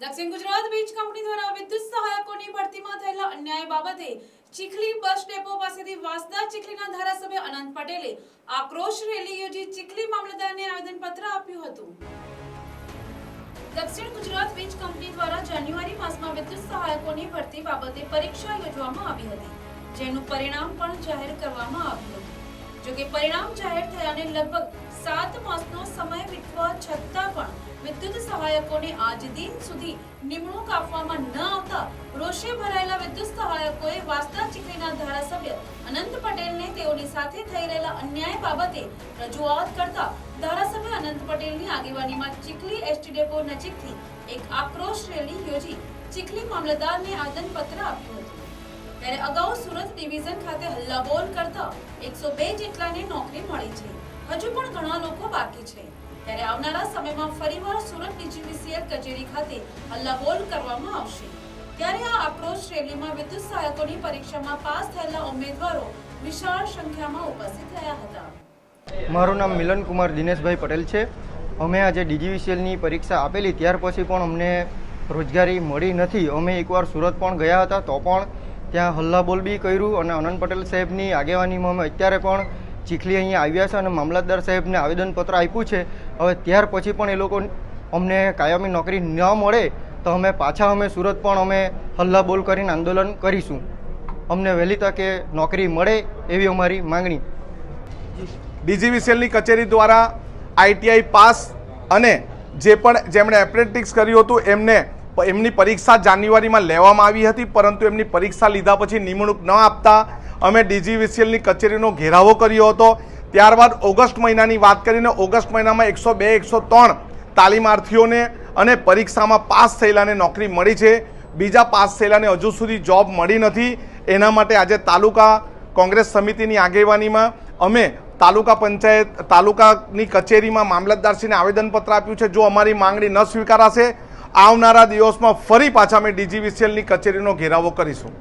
દક્ષિણ ગુજરાત વીજ કંપની દ્વારા વિદ્યુત સહાયકોની ભરતીમાં થયેલા અન્યાય બાબતે ચીખલી બસ ડેપો પાસેથી વાસદા ચીખલીના ધારાસભ્ય અનંત પટેલે આક્રોશ રેલી યોજી ચીખલી મામલતદારને આવેદનપત્ર આપ્યું હતું. દક્ષિણ ગુજરાત વીજ કંપની દ્વારા જાન્યુઆરી માસમાં વિદ્યુત સહાયકોની ભરતી બાબતે પરીક્ષા યોજવામાં આવી હતી, જેનું પરિણામ પણ જાહેર કરવામાં આવ્યું હતું. જોકે પરિણામ જાહેર થયાને લગભગ સાત માસનો સમય વિદ્યુત સહાયકોને આજ દિન સુધી નિમણૂક આપવામાં ન આવતા રોષે ભરાયેલા વિદ્યુત સહાયકોએ વાસ્તા ચીખલીના ધારાસભ્ય અનંત પટેલને તેઓની સાથે થઈ રહેલા અન્યાય બાબતે રજૂઆત કરતા ધારાસભ્ય અનંત પટેલની આગેવાનીમાં ચીખલી એસટી ડેપો નજીકથી એક આક્રોશ રેલી યોજી ચીખલી મામલતદારને આદનપત્ર આપ્યું હતું. ત્યારે અગાઉ સુરત ડિવિઝન ખાતે હલ્લાબોલ કરતા એકસો બે જેટલાને નોકરી મળી છે. હજુ પણ ઘણા લોકો બાકી છે. ત્યારે આવનારા સમયમાં ફરીવાર સુરત ડીજીવીસીએલ કચેરી ખાતે હલ્લાબોલ કરવામાં આવશે. ત્યારે આ આક્રોશ રેલીમાં વિદ્યુત સહાયકોની પરીક્ષામાં પાસ થયેલા ઉમેદવારો વિશાળ સંખ્યામાં ઉપસ્થિત રહ્યા હતા. મારું નામ મિલન કુમાર દિનેશભાઈ પટેલ છે. અમે આજે ડીજીવીસીએલની પરીક્ષા આપેલી, ત્યાર પછી પણ અમને રોજગારી મળી નથી. અમે એકવાર સુરત પણ ગયા હતા તો પણ ત્યાં હલ્લાબોલ બી કર્યું અને અનંત પટેલ સાહેબની આગેવાનીમાં અમે અત્યારે પણ ચીખલી અહીંયા આવ્યા છે અને મામલતદાર સાહેબને આવેદનપત્ર આપ્યું છે. હવે ત્યાર પછી પણ એ લોકો અમને કાયમી નોકરી ન મળે તો અમે પાછા અમે સુરત પણ અમે હલ્લાબોલ કરીને આંદોલન કરીશું. અમને વહેલી તકે નોકરી મળે એવી અમારી માંગણી. ડીજીવીસીએલની કચેરી દ્વારા આઈટીઆઈ પાસ અને જે પણ જેમણે એપ્રેન્ટિક્સ કર્યું હતું એમને એમની પરીક્ષા જાન્યુઆરીમાં લેવામાં આવી હતી, પરંતુ એમની પરીક્ષા લીધા પછી નિમણૂક ન આપતા અમે ડીજીવીસીએલની કચેરીનો ઘેરાવો કર્યો હતો. ત્યારબાદ ઓગસ્ટ મહિનાની વાત કરીને ઓગસ્ટ મહિનામાં એકસો બે, એકસો ત્રણ તાલીમાર્થીઓને અને પરીક્ષામાં પાસ થયેલાને નોકરી મળી છે. બીજા પાસ થયેલાને હજુ સુધી જોબ મળી નથી. એના માટે આજે તાલુકા કોંગ્રેસ સમિતિની આગેવાનીમાં અમે તાલુકા પંચાયત, તાલુકાની કચેરીમાં મામલતદારશ્રીને આવેદનપત્ર આપ્યું છે. જો અમારી માંગણી ન સ્વીકારાશે, આવનારા દિવસમાં ફરી પાછા અમે ડીજીવીસીએલની કચેરીનો ઘેરાવો કરીશું.